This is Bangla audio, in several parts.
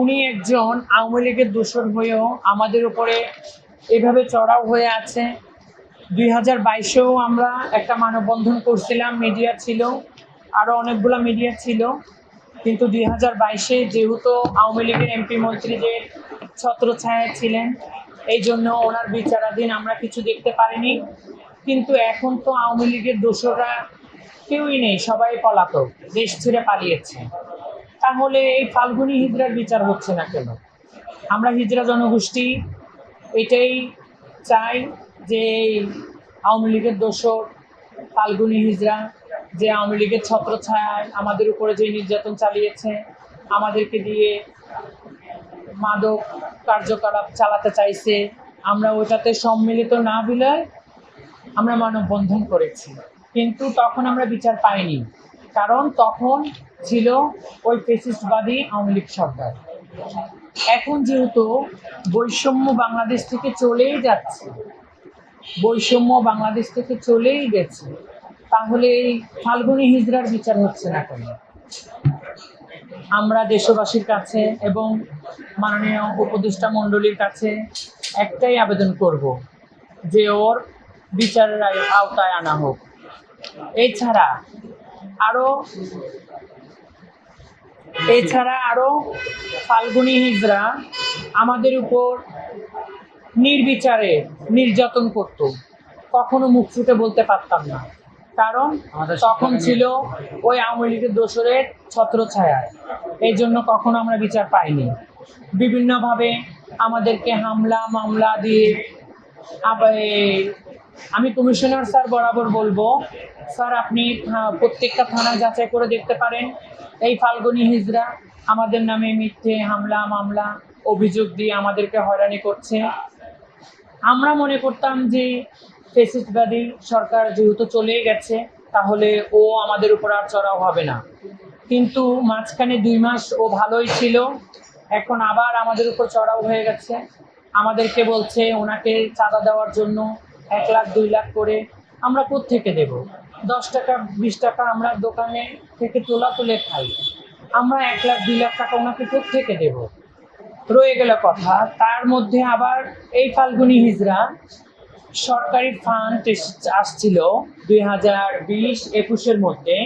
উনি একজন আওয়ামী লীগের দোষর হয়েও আমাদের উপরে এভাবে চড়াও হয়ে আছে। দুই হাজার বাইশেও আমরা একটা মানববন্ধন করছিলাম, মিডিয়া ছিল আরও অনেকগুলো মিডিয়া ছিল। কিন্তু দুই হাজার বাইশে যেহেতু আওয়ামী লীগের এমপি মন্ত্রীদের ছত্রছায়া ছিলেন, এই জন্য ওনার বিচারাধীন আমরা কিছু দেখতে পারিনি। কিন্তু এখন তো আওয়ামী লীগের দোষরা কেউই নেই, সবাই পলাতক, দেশ ছেড়ে পালিয়েছে। তাহলে এই ফাল্গুনি হিজড়ার বিচার হচ্ছে না কেন? আমরা হিজড়া জনগোষ্ঠী এটাই চাই যে আওয়ামী লীগের দোষর ফাল্গুনি হিজড়া, যে আওয়ামী লীগের ছত্রছায়ায় আমাদের উপরে যে নির্যাতন চালিয়েছে, আমাদেরকে দিয়ে মাদক কার্যকলাপ চালাতে চাইছে, আমরা ওটাতে সম্মিলিত না বিলয় আমরা মানববন্ধন করেছি। কিন্তু তখন আমরা বিচার পাইনি। কারণ তখন ছিল ওই ফেসিস্টবাদী আওয়ামী লীগ সরকার। এখন যেহেতু বৈষম্য বাংলাদেশ থেকে চলেই যাচ্ছে, বৈষম্য বাংলাদেশ থেকে চলেই গেছে, তাহলে এই ফাল্গুনি হিজড়ার বিচার হচ্ছে না কেন? আমরা দেশবাসীর কাছে এবং মাননীয় উপদেষ্টা মণ্ডলীর কাছে একটাই আবেদন করব যে ওর বিচারের আওতায় আনা হোক। এছাড়া আরও এছাড়া আরও ফাল্গুনী হিজড়া আমাদের উপর নির্বিচারে নির্যাতন করত। কখনো মুখ ফুটে বলতে পারতাম না। কারণ তখন ছিল ওই আওয়ামী লীগের দোসরের ছত্রছায়ায়। এই জন্য কখনো আমরা বিচার পাইনি। বিভিন্নভাবে আমাদেরকে হামলা মামলা দিয়ে আমি কমিশনার স্যার বরাবর বলব, স্যার আপনি প্রত্যেকটা থানা যাচাই করে দেখতে পারেন। এই ফাল্গুনী হিজরা আমাদের নামে মিথ্যে হামলা, মামলা, অভিযোগ দিয়ে আমাদেরকে হয়রানি করছে। আমরা মনে করতাম যে ফেসিস্টবাদী সরকার যেহেতু চলেই গেছে, তাহলে ও আমাদের উপর আর চড়াও হবে না। কিন্তু মাঝখানে দুই মাস ও ভালোই ছিল, এখন আবার আমাদের উপর চড়াও হয়ে গেছে। আমাদেরকে বলছে ওনাকে চাঁদা দেওয়ার জন্য এক লাখ, দুই লাখ করে আমরা থেকে দেব? দশ টাকা, বিশ টাকা আমরা দোকানে থেকে তোলা তুলে খাই। আমরা এক লাখ, দুই লাখ টাকা ওনাকে থেকে দেব? রয়ে গেল কথা। তার মধ্যে আবার এই ফাল্গুনি হিজড়া সরকারি ফান্ড আসছিল দুই হাজার বিশ একুশের মধ্যে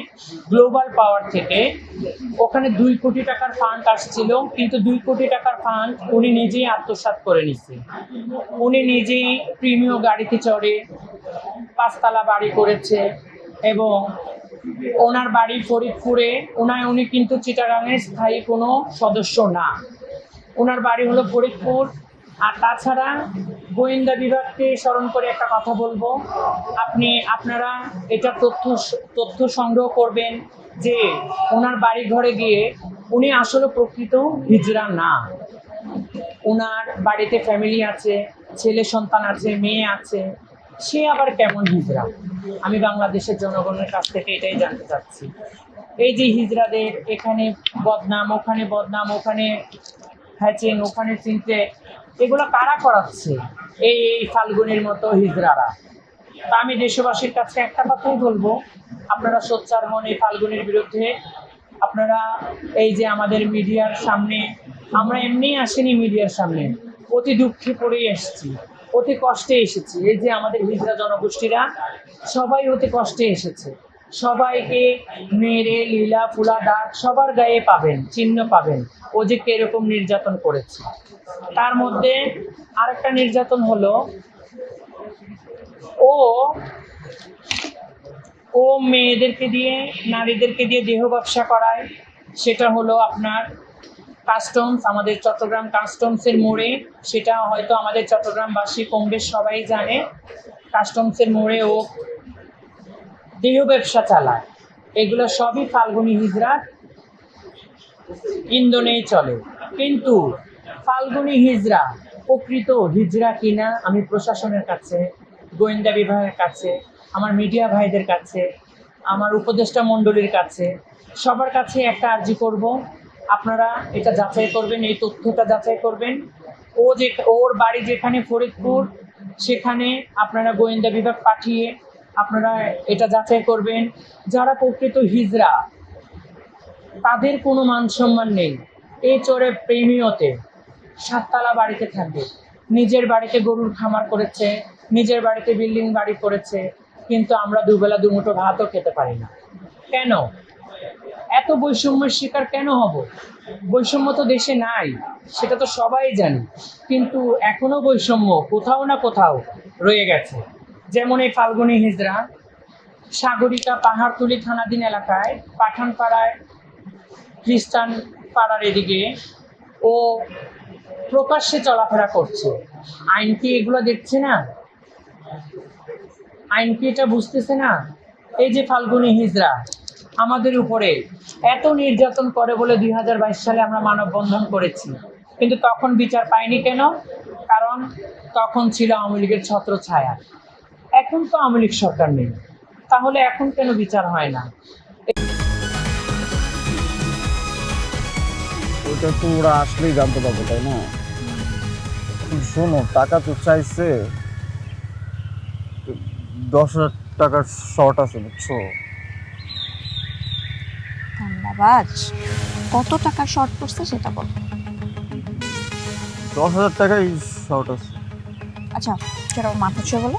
গ্লোবাল পাওয়ার থেকে। ওখানে দুই কোটি টাকার ফান্ড আসছিল, কিন্তু দুই কোটি টাকার ফান্ড উনি নিজেই আত্মসাৎ করে নিছে। উনি নিজেই প্রিমিয় গাড়িতে চড়ে, পাঁচতলা বাড়ি করেছে এবং ওনার বাড়ি ফরিদপুরে। ওনায় উনি কিন্তু চিটাগাংয়ের স্থায়ী কোনো সদস্য না। ওনার বাড়ি হলো ফরিদপুর। আর তাছাড়া গোয়েন্দা বিভাগকে স্মরণ করে একটা কথা বলব। আপনি, আপনারা এটা তথ্য তথ্য সংগ্রহ করবেন যে ওনার বাড়ি ঘরে গিয়ে উনি আসলে প্রকৃত হিজড়া না। ওনার বাড়িতে ফ্যামিলি আছে, ছেলে সন্তান আছে, মেয়ে আছে, সে আবার কেমন হিজড়া? আমি বাংলাদেশের জনগণের কাছ থেকে এটাই জানতে চাচ্ছি। এই যে হিজড়াদের এখানে বদনাম, ওখানে বদনাম, ওখানে হ্যাচিং, ওখানে চিনতে এগুলো কারা করাচ্ছে? এই এই ফাল্গুনের মতো হিজড়ারা। তা আমি দেশবাসীর কাছে একটা কথাই বলব। আপনারা সোচ্চার হন এই ফাল্গুনের বিরুদ্ধে, আপনারা এই যে আমাদের মিডিয়ার সামনে, আমরা এমনিই আসিনি মিডিয়ার সামনে, অতি দুঃখে পড়েই এসেছি, অতি কষ্টে এসেছি। এই যে আমাদের হিজড়া জনগোষ্ঠীরা, সবাই অতি কষ্টে এসেছে। সবাইকে মেরে, লীলা, ফুলা, দাগ সবার গায়ে পাবেন, চিহ্ন পাবেন। ও যে কীরকম নির্যাতন করেছে। তার মধ্যে আরেকটা নির্যাতন হলো, ও ও মেয়েদেরকে দিয়ে, নারীদেরকে দিয়ে দেহ ব্যবসা করায়। সেটা হলো আপনার কাস্টমস আমাদের চট্টগ্রাম কাস্টমসের মোড়ে। সেটা হয়তো আমাদের চট্টগ্রামবাসী বেশ সবাই জানে। কাস্টমসের মোড়ে ও দেহ ব্যবসা চালায়। এগুলো সবই ফাল্গুনি হিজড়ার ইন্ধনেই চলে। কিন্তু ফাল্গুনি হিজড়া প্রকৃত হিজড়া কিনা আমি প্রশাসনের কাছে, গোয়েন্দা বিভাগের কাছে, আমার মিডিয়া ভাইদের কাছে, আমার উপদেষ্টা মণ্ডলীর কাছে, সবার কাছে একটা আর্জি করব। আপনারা এটা যাচাই করবেন, এই তথ্যটা যাচাই করবেন। ও যে, ওর বাড়ি যেখানে ফরিদপুর, সেখানে আপনারা গোয়েন্দা বিভাগ পাঠিয়ে আপনারা এটা যাচাই করবেন। যারা প্রকৃত হিজড়া তাদের কোনো মান সম্মান নেই। এই চোরে প্রেমীয়তে সাততলা বাড়িতে থাকবে। নিজের বাড়িতে গরুর খামার করেছে, নিজের বাড়িতে বিল্ডিং বাড়ি করেছে, কিন্তু আমরা দুবেলা দুমুঠো ভাতও খেতে পারি না। কেন? এত বৈষম্যের শিকার কেন হব? বৈষম্য তো দেশে নাই, সেটা তো সবাই জানি। কিন্তু এখনও বৈষম্য কোথাও না কোথাও রয়ে গেছে। যেমন এই ফাল্গুনী হিজরা, সাগরিকা পাহাড়তুলি থানাধীন এলাকায়, পাঠানপাড়ায়, খ্রিস্টান পাড়ার এদিকে, ও প্রকাশ্যে চলাফেরা করছে। আইন কি এগুলো দেখছে না? আইন কি এটা বুঝতেছে না? এই যে ফাল্গুনী হিজড়া আমাদের উপরে এত নির্যাতন করে বলে দুই হাজার বাইশ সালে আমরা মানববন্ধন করেছি। কিন্তু তখন বিচার পাইনি কেন? কারণ তখন ছিল আওয়ামী লীগের ছত্র ছায়া এখন তো আওয়ামী লীগ সরকার নেই। তাহলে এখন কেন বিচার হয় না? ওটা তো ওরা আসলেই জানতে পারবে তাই না? শোনো টাকা তো চাইছে। দশ হাজার টাকার শর্ট আছে বুঝছ? ধন্যবাদ। কত টাকা শর্ট পড়ছে সেটা বল। দশ হাজার টাকাই শর্ট আছে। আচ্ছা সেটা মাথা ছুঁয়ে বলো।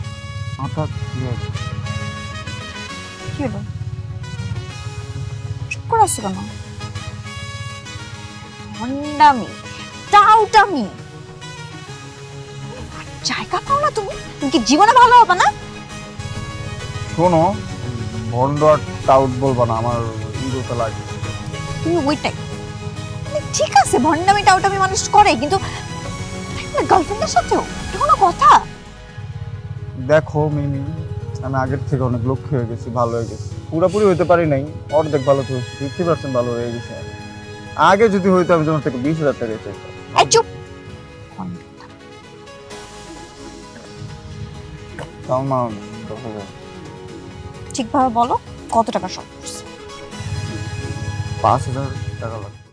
হঠাৎ কি হবে? কি হলো? চুপ করে আসছো কেন? ভণ্ডামি টাউটামি। জায়গা পাও না তুমি? তুমি কি জীবনে ভালো হবে না? শোনো ভন্ড আর টাউট বলবা না আমার ইগোতে লাগে। তুমি ওইটাই। মানে ঠিক আছে ভণ্ডামি টাউটামি মানুষ করে কিন্তু গার্লফ্রেন্ডের সাথেও এটা কোনো কথা। দেখো মিমি আমি আগের থেকে অনেক লক্ষ্য হয়ে গেছি ভালো হয়ে গেছি। পুরোপুরি হইতে পারি নাই অর্ধেক ভালো তো ফিফটি পার্সেন্ট ভালো হয়ে গেছে। আগে যদি হইতো আমি তোমার থেকে বিশ হাজার টাকা চাইতাম। চুপ! তাও না দশ হাজার। ঠিকভাবে বলো কত টাকা শর্ট পাঁচ হাজার টাকা লাগবে।